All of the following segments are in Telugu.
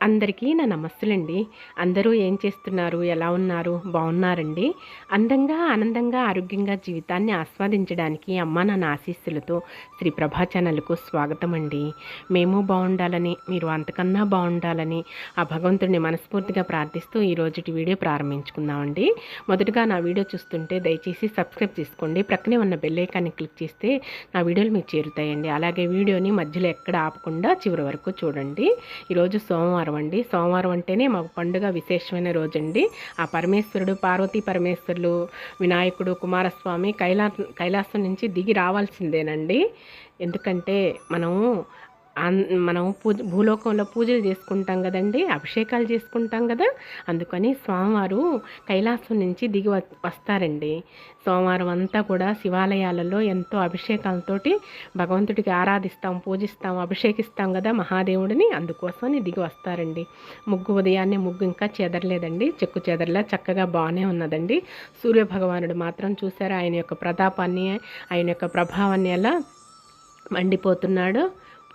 అందరికీ నా నమస్తులండి అందరూ ఏం చేస్తున్నారు? ఎలా ఉన్నారు? బాగున్నారండి? అందంగా ఆనందంగా ఆరోగ్యంగా జీవితాన్ని ఆస్వాదించడానికి అమ్మ నాన్న ఆశీస్సులతో శ్రీ ప్రభా ఛానల్కు స్వాగతం అండి మేము బాగుండాలని మీరు అంతకన్నా బాగుండాలని ఆ భగవంతుడిని మనస్ఫూర్తిగా ప్రార్థిస్తూ ఈ రోజుటి వీడియో ప్రారంభించుకుందామండి. మొదటగా నా వీడియో చూస్తుంటే దయచేసి సబ్స్క్రైబ్ చేసుకోండి. ప్రక్కనే ఉన్న బెల్లైకాన్ని క్లిక్ చేస్తే నా వీడియోలు మీకు చేరుతాయండి. అలాగే వీడియోని మధ్యలో ఎక్కడ ఆపకుండా చివరి వరకు చూడండి. ఈరోజు సోమవారం అండి. సోమవారం అంటేనే మాకు పండుగ విశేషమైన రోజు అండి ఆ పరమేశ్వరుడు పార్వతీ పరమేశ్వరులు వినాయకుడు కుమారస్వామి కైలా కైలాసం నుంచి దిగి రావాల్సిందేనండి. ఎందుకంటే మనము మనం పూజ భూలోకంలో పూజలు చేసుకుంటాం కదండి అభిషేకాలు చేసుకుంటాం కదా అందుకని స్వామివారు కైలాసం నుంచి దిగి వస్తారండి. సోమవారం అంతా కూడా శివాలయాలలో ఎంతో అభిషేకాలతోటి భగవంతుడికి ఆరాధిస్తాం పూజిస్తాం అభిషేకిస్తాం కదా మహాదేవుడిని అందుకోసమని దిగి వస్తారండి. ముగ్గు ఉదయాన్నే ముగ్గు ఇంకా చెదరలేదండి చెక్కు చెదరలా చక్కగా బాగానే ఉన్నదండి. సూర్య భగవానుడు మాత్రం చూసారా ఆయన యొక్క ప్రతాపాన్ని ఆయన యొక్క ప్రభావాన్ని ఎలా మండిపోతున్నాడు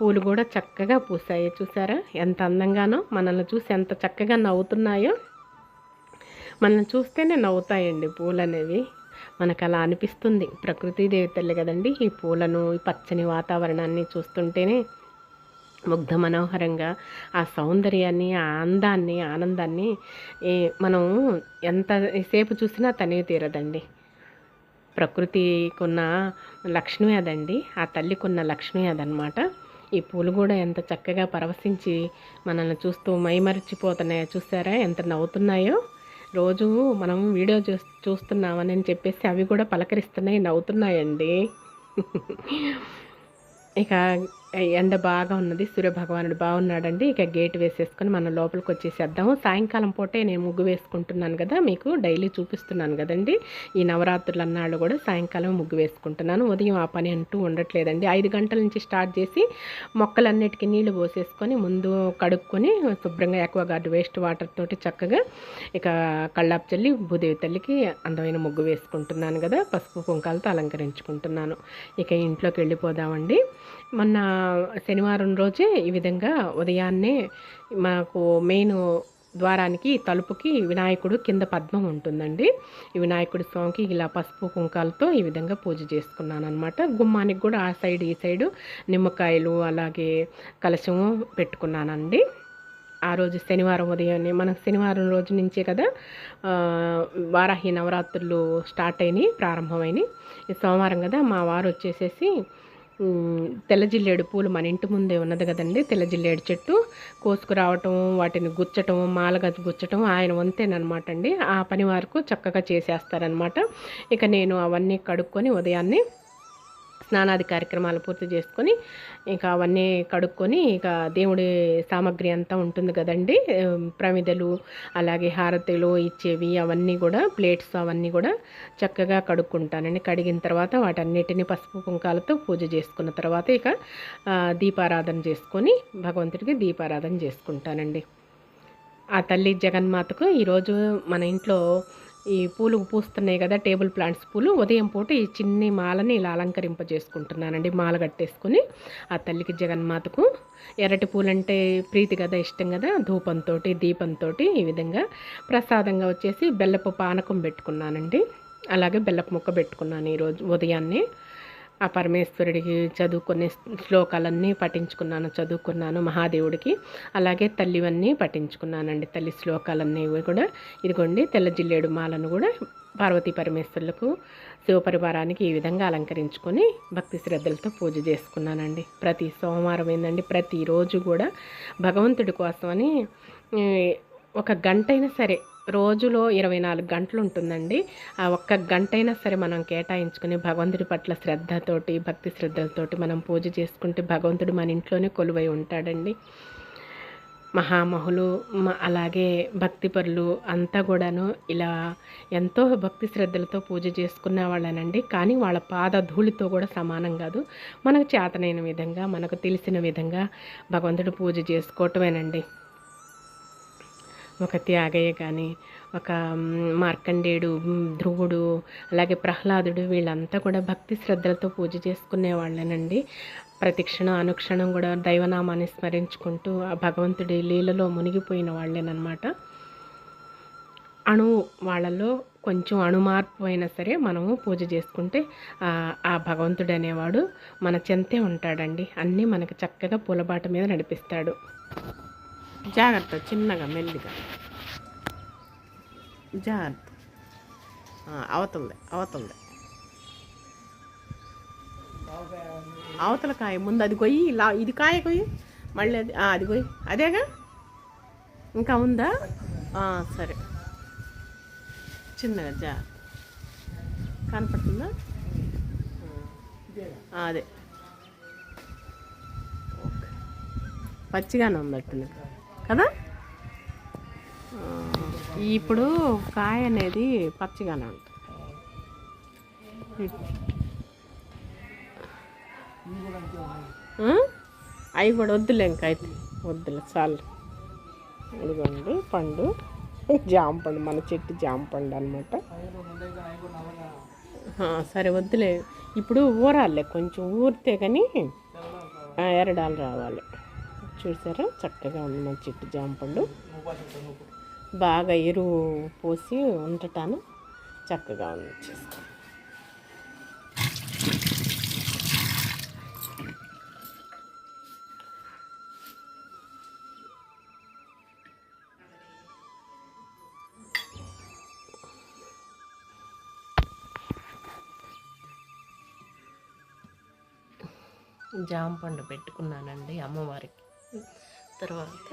పూలు కూడా చక్కగా పూసాయి. చూసారా? ఎంత అందంగానో. మనల్ని చూసి ఎంత చక్కగా నవ్వుతున్నాయో. మనల్ని చూస్తేనే నవ్వుతాయండి పూలు అనేవి మనకు అలా అనిపిస్తుంది. ప్రకృతి దేవతలు కదండి ఈ పూలను ఈ పచ్చని వాతావరణాన్ని చూస్తుంటేనే ముగ్ధ మనోహరంగా ఆ సౌందర్యాన్ని ఆ అందాన్ని ఆనందాన్ని ఏ మనం ఎంత సేపు చూసినా తనే తీరదండి. ప్రకృతికున్న లక్ష్మి అదండి. ఆ తల్లికున్న లక్ష్మి అదనమాట. ఈ పూలు కూడా ఎంత చక్కగా పరవశించి మనల్ని చూస్తూ మైమరిచిపోతున్నాయో చూసారా? ఎంత నవ్వుతున్నాయో? రోజు మనం వీడియో చూ చూస్తున్నామని చెప్పేసి అవి కూడా పలకరిస్తున్నాయి నవ్వుతున్నాయండి. ఇక ఎండ బాగా ఉన్నది సూర్య భగవానుడు బాగున్నాడండి. ఇక గేట్ వేసేసుకొని మనం లోపలికి వచ్చేసేద్దాము. సాయంకాలం పూటే నేను ముగ్గు వేసుకుంటున్నాను కదా మీకు డైలీ చూపిస్తున్నాను కదండి. ఈ నవరాత్రులు అన్నాళ్ళు కూడా సాయంకాలం ముగ్గు వేసుకుంటున్నాను. ఉదయం ఆ పని అంటూ ఉండట్లేదండి. ఐదు గంటల నుంచి స్టార్ట్ చేసి మొక్కలన్నిటికీ నీళ్ళు పోసేసుకొని ముందు కడుక్కొని శుభ్రంగా ఎక్కువ గార్డు వేస్ట్ వాటర్ తోటి చక్కగా ఇక కళ్ళాపు చల్లి భూదేవి తల్లికి అందమైన ముగ్గు వేసుకుంటున్నాను కదా పసుపు కుంకాలతో అలంకరించుకుంటున్నాను. ఇక ఇంట్లోకి వెళ్ళిపోదామండి. మొన్న శనివారం రోజే ఈ విధంగా ఉదయాన్నే మాకు మెయిన్ ద్వారానికి తలుపుకి వినాయకుడు కింద పద్మం ఉంటుందండి. ఈ వినాయకుడి స్వామికి ఇలా పసుపు కుంకాలతో ఈ విధంగా పూజ చేసుకున్నాను అనమాట గుమ్మానికి కూడా ఆ సైడ్ ఈ సైడు నిమ్మకాయలు అలాగే కలశము పెట్టుకున్నానండి. ఆ రోజు శనివారం ఉదయాన్నే మనకు శనివారం రోజు నుంచే కదా వారాహి నవరాత్రులు స్టార్ట్ అయినాయి ప్రారంభమైనాయి. ఈ సోమవారం కదా మా వారు వచ్చేసేసి తెల్లజిల్లేడు తెల్ల జిల్లేడు పూలు మన ఇంటి ముందే ఉన్నది కదండి తెల్ల జిల్లేడు చెట్టు. కోసుకురావటం వాటిని గుచ్చటం మాలగా గుచ్చటం ఆయన వంతేనమాట అండి. ఆ పని వరకు చక్కగా చేసేస్తారనమాట ఇక నేను అవన్నీ కడుక్కొని ఉదయాన్నే స్నానాది కార్యక్రమాలు పూర్తి చేసుకొని ఇంకా అవన్నీ కడుక్కొని ఇక దేవుడి సామాగ్రి అంతా ఉంటుంది కదండి. ప్రమిదలు అలాగే హారతులు ఇచ్చేవి అవన్నీ కూడా ప్లేట్స్ అవన్నీ కూడా చక్కగా కడుక్కుంటానండి. కడిగిన తర్వాత వాటన్నిటిని పసుపు కుంకాలతో పూజ చేసుకున్న తర్వాత ఇక దీపారాధన చేసుకొని భగవంతుడికి దీపారాధన చేసుకుంటానండి. ఆ తల్లి జగన్మాతకు ఈరోజు మన ఇంట్లో ఈ పూలు పూస్తున్నాయి కదా టేబుల్ ప్లాంట్స్ పూలు. ఉదయం పూట ఈ చిన్ని మాలని ఇలా అలంకరింప చేసుకుంటున్నానండి మాల కట్టేసుకుని ఆ తల్లికి జగన్మాతకు ఎర్రటి పూలంటే ప్రీతి కదా ఇష్టం కదా ధూపంతో దీపంతో ఈ విధంగా ప్రసాదంగా వచ్చేసి బెల్లపు పానకం పెట్టుకున్నానండి. అలాగే బెల్లపు ముక్క పెట్టుకున్నాను ఈరోజు ఉదయాన్నే. ఆ పరమేశ్వరుడికి చదువుకునే శ్లోకాలన్నీ పఠించుకున్నాను చదువుకున్నాను మహాదేవుడికి. అలాగే తల్లివన్నీ పఠించుకున్నానండి తల్లి శ్లోకాలన్నీ కూడా. ఇదిగోండి తెల్ల జిల్లేడు మాలను కూడా పార్వతీ పరమేశ్వరులకు శివపరివారానికి ఈ విధంగా అలంకరించుకొని భక్తి శ్రద్ధలతో పూజ చేసుకున్నానండి. ప్రతి సోమవారం ఏందండి ప్రతిరోజు కూడా భగవంతుడి కోసమని ఒక గంట అయినా సరే రోజులో ఇరవై నాలుగు గంటలు ఉంటుందండి. ఆ ఒక్క గంటైనా సరే మనం కేటాయించుకుని భగవంతుడి పట్ల శ్రద్ధతోటి భక్తి శ్రద్ధలతోటి మనం పూజ చేసుకుంటే భగవంతుడు మన ఇంట్లోనే కొలువై ఉంటాడండి. మహామహులు మ- అలాగే భక్తిపరులు అంతా కూడాను ఇలా ఎంతో భక్తి శ్రద్ధలతో పూజ చేసుకున్న వాళ్ళనండి. కానీ వాళ్ళ పాద ధూళితో కూడా సమానం కాదు. మనకు చేతనైన విధంగా మనకు తెలిసిన విధంగా భగవంతుడు పూజ చేసుకోవటమేనండి. ఒక త్యాగయ్య కానీ ఒక మార్కండేయుడు ధ్రువుడు అలాగే ప్రహ్లాదుడు వీళ్ళంతా కూడా భక్తి శ్రద్ధలతో పూజ చేసుకునే వాళ్ళేనండి. ప్రతిక్షణ అనుక్షణం కూడా దైవనామాన్ని స్మరించుకుంటూ ఆ భగవంతుడి లీలలో మునిగిపోయిన వాళ్ళేనమాట అణు వాళ్ళలో కొంచెం అణుమార్పు అయినా సరే మనము పూజ చేసుకుంటే ఆ భగవంతుడు అనేవాడు మన చెంతే ఉంటాడండి. అన్నీ మనకు చక్కగా పూలబాట మీద నడిపిస్తాడు. జాగ్రత్త చిన్నగా మెల్లిగా. జాగ్రత్త. అవతుంది అవతుంది అవతల కాయ ముందు అది కొయ్యి ఇలా ఇది కాయ కొయ్యి మళ్ళీ అది అది కొయ్యి. అదేగా? ఇంకా ఉందా? సరే. చిన్నగా జా కనపడుతుందా? అదే. పచ్చిగానే ఉందట్టుంది కదా? ఇప్పుడు కాయ అనేది పచ్చిగానే ఉంటుంది. అవి కూడా వద్దులే ఇంకా అయితే. వద్దులే చాలు. ఇదిగోండి పండు. జామ పండు మన చెట్టు జామ పండు అనమాట సరే వద్దులే. ఇప్పుడు ఊరాలే కొంచెం ఊరితే కానీ ఎరడాలు రావాలి. చూసారా? చక్కగా ఉంది మన చెట్టు జామపండు. బాగా ఎరువు పోసి ఉండటాను చక్కగా ఉంది. చేస్తాను జామ పండు పెట్టుకున్నానండి అమ్మవారికి. తర్వాత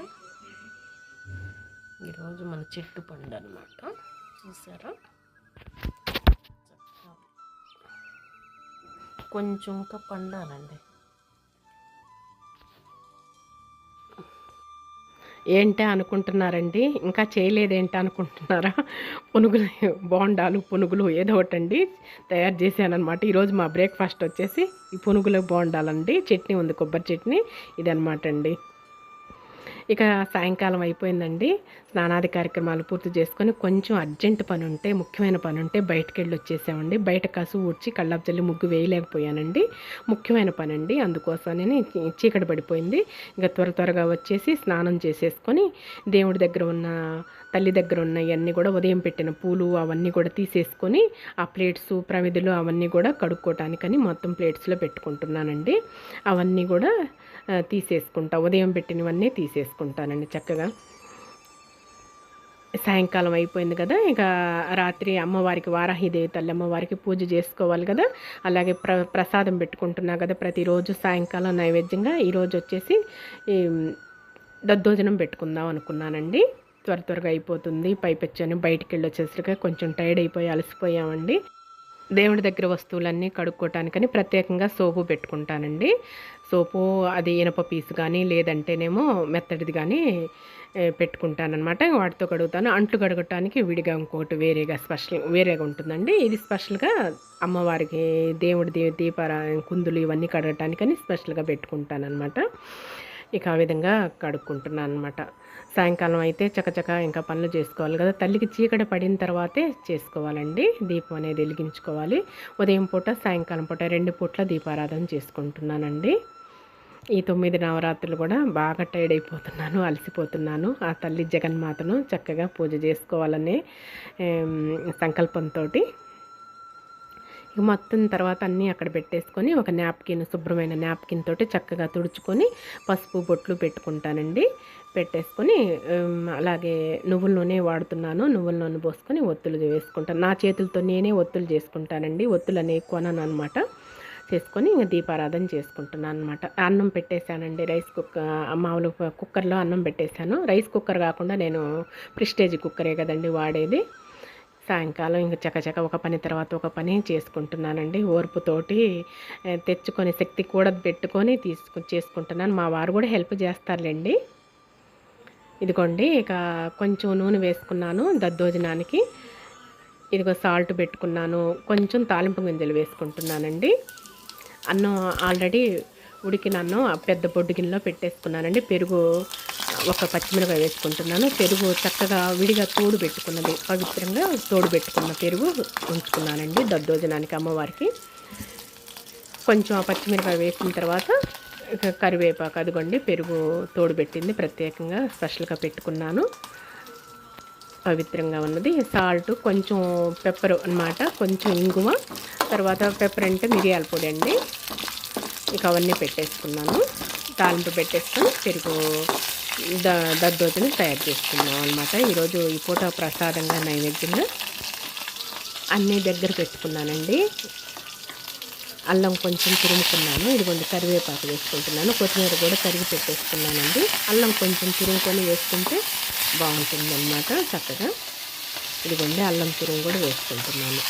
ఈరోజు మన చెట్టు పండు అనమాట చూసారా? కొంచెం ఇంకా పండాలండి. ఏంటి అనుకుంటున్నారండి? ఇంకా చేయలేదేంటి అనుకుంటున్నారా? పునుగులు బోండాలు పునుగులు ఏదో ఒకటి అండి తయారు చేశానమాట ఈరోజు మా బ్రేక్ఫాస్ట్ వచ్చేసి ఈ పునుగులు బోండాలండి చట్నీ ఉంది కొబ్బరి చట్నీ ఇదనమాట అండి ఇక సాయంకాలం అయిపోయిందండి. స్నానాది కార్యక్రమాలు పూర్తి చేసుకొని కొంచెం అర్జెంట్ పని ఉంటే ముఖ్యమైన పని ఉంటే బయటకు వెళ్ళి వచ్చేసామండి బయట కసు ఊడ్చి కళ్ళాపు జల్లి ముగ్గు వేయలేకపోయానండి. ముఖ్యమైన పని అండి అందుకోసమని చీకటి పడిపోయింది. ఇంకా త్వర త్వరగా వచ్చేసి స్నానం చేసేసుకొని దేవుడి దగ్గర ఉన్న తల్లి దగ్గర ఉన్నవన్నీ కూడా ఉదయం పెట్టిన పూలు అవన్నీ కూడా తీసేసుకొని ఆ ప్లేట్స్ ప్రమిదులు అవన్నీ కూడా కడుక్కోవటానికని మొత్తం ప్లేట్స్లో పెట్టుకుంటున్నానండి. అవన్నీ కూడా తీసేసుకుంటా. ఉదయం పెట్టినవన్నీ తీసేసుకుంటానండి చక్కగా. సాయంకాలం అయిపోయింది కదా ఇక రాత్రి అమ్మవారికి వారాహిదేవి తల్లి అమ్మవారికి పూజ చేసుకోవాలి కదా. అలాగే ప్ర ప్రసాదం పెట్టుకుంటున్నా కదా ప్రతిరోజు సాయంకాలం నైవేద్యంగా. ఈరోజు వచ్చేసి దద్దోజనం పెట్టుకుందాం అనుకున్నానండి. త్వర త్వరగా అయిపోతుంది. పైపెచ్చని. బయటికి వెళ్ళి వచ్చేసరికి కొంచెం టైర్డ్ అయిపోయి అలసిపోయామండి. దేవుడి దగ్గర వస్తువులన్నీ కడుక్కోవటానికని ప్రత్యేకంగా సోపు పెట్టుకుంటానండి. సోపు అది ఇనప పీసు కానీ లేదంటేనేమో మెత్తడిది కానీ పెట్టుకుంటానమాట వాటితో కడుగుతాను. అంట్లు కడగటానికి విడిగా ఇంకోటి వేరేగా స్పెషల్ వేరేగా ఉంటుందండి. ఇది స్పెషల్గా అమ్మవారికి దేవుడి దీ దీపారా కుందులు ఇవన్నీ కడగటానికని స్పెషల్గా పెట్టుకుంటానమాట ఇక ఆ విధంగా కడుక్కుంటున్నాను అనమాట సాయంకాలం అయితే చకచక ఇంకా పనులు చేసుకోవాలి కదా. తల్లికి చీకటి పడిన తర్వాతే చేసుకోవాలండి. దీపం అనేది వెలిగించుకోవాలి. ఉదయం పూట సాయంకాలం పూట రెండు పూట్ల దీపారాధన చేసుకుంటున్నానండి. ఈ తొమ్మిది నవరాత్రులు కూడా బాగా టైర్డ్ అయిపోతున్నాను అలసిపోతున్నాను. ఆ తల్లి జగన్మాతను చక్కగా పూజ చేసుకోవాలనే సంకల్పంతో ఇక మొత్తం తర్వాత అన్నీ అక్కడ పెట్టేసుకొని ఒక నాప్కిన్ శుభ్రమైన నాప్కిన్ తోటి చక్కగా తుడుచుకొని పసుపు బొట్లు పెట్టుకుంటానండి. పెట్టేసుకొని అలాగే నువ్వుల నూనె వాడుతున్నాను. నువ్వుల నూనె పోసుకొని ఒత్తులు వేసుకుంటాను నా చేతులతో నేనే ఒత్తులు చేసుకుంటానండి. ఒత్తులు అనేవి కొనను అనమాట చేసుకొని ఇంకా దీపారాధన చేసుకుంటున్నాను అనమాట అన్నం పెట్టేశానండి రైస్ కుక్కర్ మామూలు కుక్కర్లో అన్నం పెట్టేశాను. రైస్ కుక్కర్ కాకుండా నేను ప్రిస్టేజ్ కుక్కరే కదండి వాడేది. సాయంకాలం ఇంక చకచక ఒక పని తర్వాత ఒక పని చేసుకుంటున్నానండి. ఓర్పుతోటి తెచ్చుకొని శక్తి కూడా పెట్టుకొని తీసుకు చేసుకుంటున్నాను. మా వారు కూడా హెల్ప్ చేస్తారులేండి. ఇదిగోండి ఇక కొంచెం నూనె వేసుకున్నాను దద్దోజనానికి. ఇదిగో సాల్ట్ పెట్టుకున్నాను. కొంచెం తాలింపు గింజలు వేసుకుంటున్నానండి. అన్నం ఆల్రెడీ ఉడికిన అన్నం పెద్ద బొడ్డు గిన్నెలో పెట్టేసుకున్నానండి. పెరుగు ఒక పచ్చిమిరపకాయ వేసుకుంటున్నాను. పెరుగు చక్కగా విడిగా తోడు పెట్టుకున్నది పవిత్రంగా తోడు పెట్టుకున్న పెరుగు ఉంచుకున్నానండి దద్దోజనానికి అమ్మవారికి. కొంచెం ఆ పచ్చిమిరపకాయ వేసిన తర్వాత కరివేపాకు అదిగోండి పెరుగు తోడు పెట్టింది. ప్రత్యేకంగా స్పెషల్గా పెట్టుకున్నాను. పవిత్రంగా ఉన్నది. సాల్ట్ కొంచెం పెప్పర్ అన్నమాట కొంచెం ఇంగువ తర్వాత పెప్పర్ అంటే మిరియాల పొడి అండి. ఇక అవన్నీ పెట్టేసుకున్నాను. తాలింపు పెట్టేసుకొని పెరుగు ద దద్దోజనం తయారు చేసుకున్నాం అనమాట ఈరోజు ఈ పూట ప్రసాదంగా నైవేద్యంగా అన్నీ దగ్గర పెట్టుకున్నానండి. అల్లం కొంచెం తురుముకున్నాను. ఇదిగోండి కరివేపాకు వేసుకుంటున్నాను. కొత్తిమీర కూడా కరిగి పెట్టేసుకున్నానండి. అల్లం కొంచెం తురుముకొని వేసుకుంటే బాగుంటుంది అనమాట చక్కగా. ఇదిగోండి అల్లం తురుము కూడా వేసుకుంటున్నాను.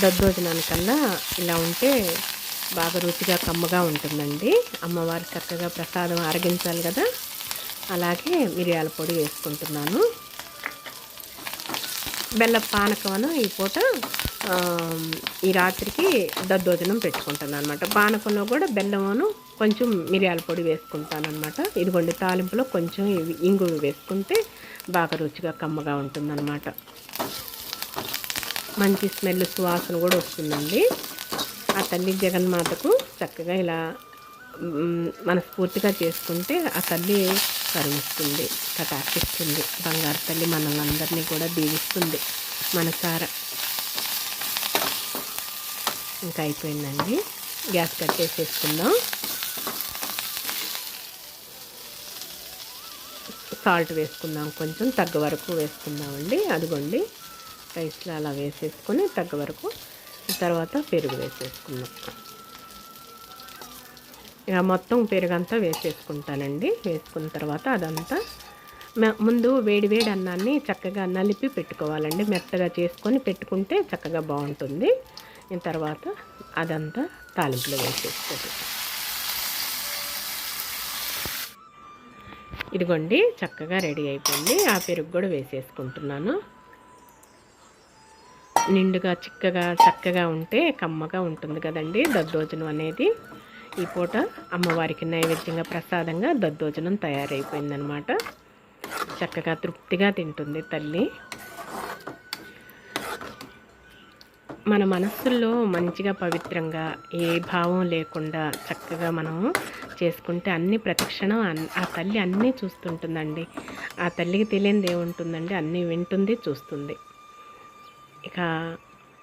దద్దోజనానికల్లా ఇలా ఉంటే బాగా రుచిగా కమ్మగా ఉంటుందండి. అమ్మవారి చక్కగా ప్రసాదం ఆరగించాలి కదా. అలాగే మిరియాల పొడి వేసుకుంటున్నాను. బెల్ల పానకమును ఈ పూట ఈ రాత్రికి దద్దోజనం పెట్టుకుంటాను అనమాట పానకంలో కూడా బెల్లమును కొంచెం మిరియాల పొడి వేసుకుంటాను అనమాట ఇదిగోండి తాలింపులో కొంచెం ఇంగు వేసుకుంటే బాగా రుచిగా కమ్మగా ఉంటుందన్నమాట. మంచి స్మెల్ సువాసన కూడా వస్తుందండి. ఆ తల్లి జగన్మాతకు చక్కగా ఇలా మనస్ఫూర్తిగా చేసుకుంటే ఆ తల్లి కరుణిస్తుంది కటాక్షిస్తుంది. బంగారు తల్లి మనల్ని కూడా దీవిస్తుంది. మనసార. ఇంకా అయిపోయిందండి. గ్యాస్ కట్టేసేసుకుందాం సాల్ట్ వేసుకుందాం కొంచెం తగ్గ వరకు వేసుకుందామండి. అదిగోండి. రైస్లో అలా వేసేసుకొని తగ్గ వరకు తర్వాత పెరుగు వేసేసుకున్నాం. ఇక మొత్తం పెరుగంతా వేసేసుకుంటానండి. వేసుకున్న తర్వాత అదంతా ముందు వేడి వేడి అన్నాన్ని చక్కగా నలిపి పెట్టుకోవాలండి. మెత్తగా చేసుకొని పెట్టుకుంటే చక్కగా బాగుంటుంది. తర్వాత అదంతా తాలింపులో వేసేసుకోండి ఇదిగోండి చక్కగా రెడీ అయిపోయింది. ఆ పెరుగు కూడా వేసేసుకుంటున్నాను. నిండుగా చిక్కగా చక్కగా ఉంటే కమ్మగా ఉంటుంది కదండి దద్దోజనం అనేది. ఈ పూట అమ్మవారికి నైవేద్యంగా ప్రసాదంగా దద్దోజనం తయారైపోయిందనమాట. చక్కగా తృప్తిగా తింటుంది తల్లి. మన మనస్సుల్లో మంచిగా పవిత్రంగా ఏ భావం లేకుండా చక్కగా మనము చేసుకుంటే అన్ని ప్రతిక్షణం ఆ తల్లి అన్నీ చూస్తుంటుందండి. ఆ తల్లికి తెలియనిది ఏముంటుందండి అన్నీ వింటుంది చూస్తుంది. ఇక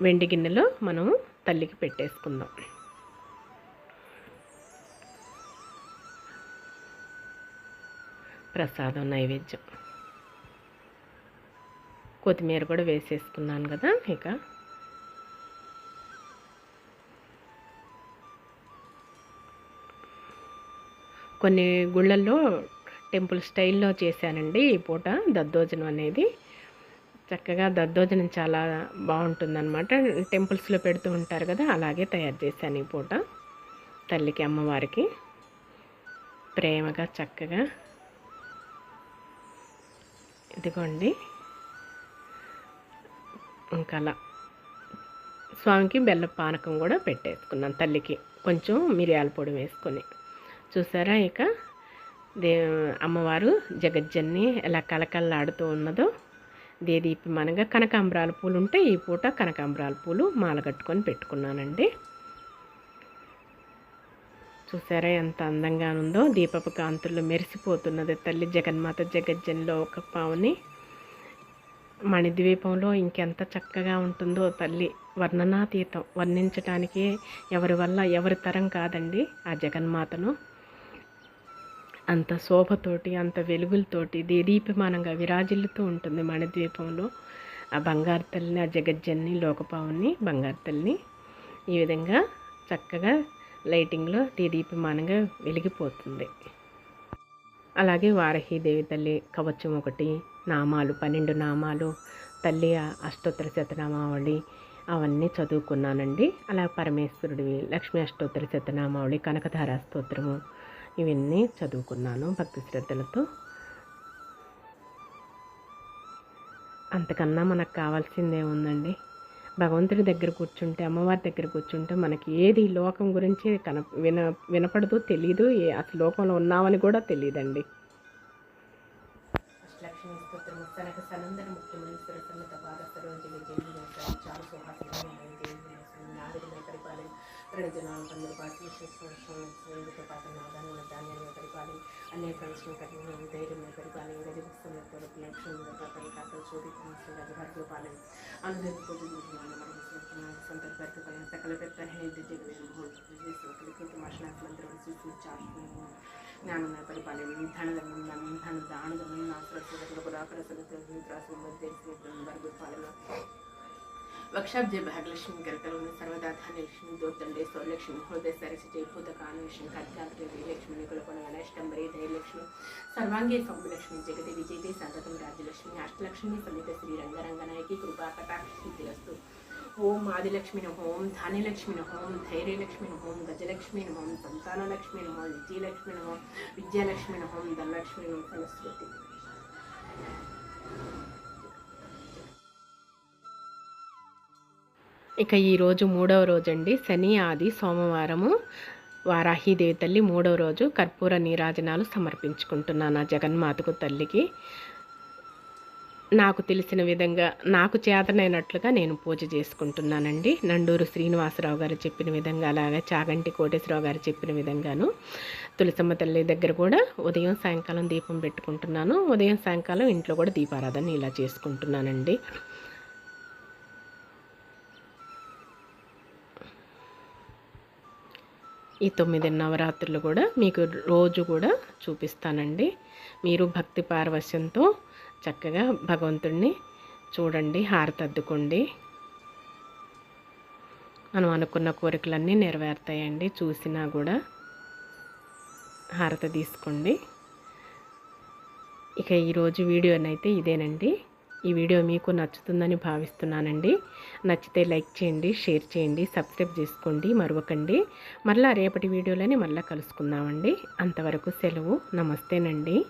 వెండి గిన్నెలో మనం తల్లికి పెట్టేసుకుందాం. ప్రసాదం నైవేద్యం. కొత్తిమీర కూడా వేసేసుకున్నాను కదా ఇక. కొన్ని గుళ్ళల్లో టెంపుల్ స్టైల్లో చేశానండి ఈ పూట దద్దోజనం అనేది. చక్కగా దద్దోజనం చాలా బాగుంటుందన్నమాట. టెంపుల్స్లో పెడుతూ ఉంటారు కదా అలాగే తయారు చేశాను ఈ పూట తల్లికి అమ్మవారికి. ప్రేమగా చక్కగా. ఇదిగోండి. ఇంకా అలా. స్వామికి బెల్ల పానకం కూడా పెట్టేసుకున్నాను తల్లికి. కొంచెం మిరియాల పొడి వేసుకొని. చూసారా ఇక? దే అమ్మవారు జగజ్జన్ని ఎలా కలకల్లాడుతూ ఉన్నదో. దేదీప్యమానంగా కనకాంబరాల పూలు ఉంటే ఈ పూట కనకాంబరాల పూలు మాల కట్టుకొని పెట్టుకున్నానండి. చూసారా ఎంత అందంగా ఉందో దీపపు కాంతుల్లో మెరిసిపోతున్నది తల్లి జగన్మాత జగజ్జన్లో ఒక పావుని. మణిద్వీపంలో ఇంకెంత చక్కగా ఉంటుందో తల్లి. వర్ణనాతీతం. వర్ణించటానికి ఎవరి వల్ల ఎవరి తరం కాదండి ఆ జగన్మాతను. అంత శోభతోటి అంత వెలుగులతోటి దీదీపమానంగా విరాజిల్లుతూ ఉంటుంది మణిద్వీపంలో ఆ బంగారు తల్లిని ఆ జగజ్జన్ని లోకపావుని బంగారు తల్లిని ఈ విధంగా చక్కగా లైటింగ్లో దీదీప్యమానంగా వెలిగిపోతుంది. అలాగే వారహీదేవి తల్లి కవచం ఒకటి నామాలు పన్నెండు నామాలు తల్లి అష్టోత్తర శతనామావళి అవన్నీ చదువుకున్నానండి. అలా పరమేశ్వరుడివి లక్ష్మీ అష్టోత్తర శతనామావళి కనకధార స్తోత్రము ఇవన్నీ చదువుకున్నాను భక్తి శ్రద్ధలతో. అంతకన్నా మనకు కావాల్సిందే ఉందండి. భగవంతుడి దగ్గర కూర్చుంటే అమ్మవారి దగ్గర కూర్చుంటే మనకి ఏది ఈ లోకం గురించి కన విన వినపడదు తెలీదు. ఏ- అసలు లోకంలో ఉన్నామని కూడా తెలియదండి లక్ష్మీ స్తోత్రము సనందన ముఖ్యమైన ప్రణజనాలు పండుగ పాటు విశ్వస్వతో పాటు నాదాన్ని ధాన్యాన్ని పరిపాలి అనేక కలిసిన కఠిన ధైర్యం పరిపాలి గజపుస్తకంతో లక్ష్యంగా పాపని కాకలు చోరీ గజభర్గ పాలన అందరి పూజించుకున్నాను మనకు సంత పరిపాలన సకల పెద్ద హేది జగన్ మాషనాథమందిరం శిశు చార్పు జ్ఞానమయ పరిపాలన ధనధర్మం वक्षाब्जे भाग्यलक्ष्मी गर्गलों ने सर्वदा धन्य लक्ष्मी दो तंडे हृदय सरस भूत कान लक्ष्मी कथ्यात्र लक्ष्मी निकुल सर्वांगे सौम्य लक्ष्मी जगत विजय दे सततम राजलक्ष्मी अष्टलक्ष्मी पंडित श्री रंगरंगनायकी कृपा कटाक्ष ओम आदिलक्ष्मी नोम धान्यलक्ष्मी नोम धैर्यलक्ष्मी नोम गजलक्ष्मी नोम संतानलक्ष्मी नोम विजयलक्ष्मी नोम विद्यालक्ष्मी नोम धनलक्ष्मी नोम सरस्वती ఇక ఈరోజు మూడవ రోజు అండి శని ఆది సోమవారము వారాహిదేవి తల్లి మూడవ రోజు కర్పూర నీరాజనాలు సమర్పించుకుంటున్నాను ఆ జగన్మాతకు తల్లికి. నాకు తెలిసిన విధంగా నాకు చేతనైనట్లుగా నేను పూజ చేసుకుంటున్నానండి. నండూరు శ్రీనివాసరావు గారు చెప్పిన విధంగా అలాగే చాగంటి కోటేశ్వరరావు గారు చెప్పిన విధంగాను తులసమ్మ తల్లి దగ్గర కూడా ఉదయం సాయంకాలం దీపం పెట్టుకుంటున్నాను. ఉదయం సాయంకాలం ఇంట్లో కూడా దీపారాధన ఇలా చేసుకుంటున్నానండి. ఈ తొమ్మిది నవరాత్రులు కూడా మీకు రోజు కూడా చూపిస్తానండి. మీరు భక్తి పారవశ్యంతో చక్కగా భగవంతుడిని చూడండి హారతద్దుకోండి. మనం అనుకున్న కోరికలన్నీ నెరవేరుతాయండి. చూసినా కూడా హారత తీసుకోండి. ఇక ఈరోజు వీడియోనైతే ఇదేనండి. ఈ వీడియో మీకు నచ్చుతుందని భావిస్తున్నానండి. నచ్చితే లైక్ చేయండి షేర్ చేయండి సబ్స్క్రైబ్ చేసుకోండి మరొకండి మరలా రేపటి వీడియోలని మళ్ళీ కలుసుకుందామండి. అంతవరకు సెలవు. నమస్తేనండి.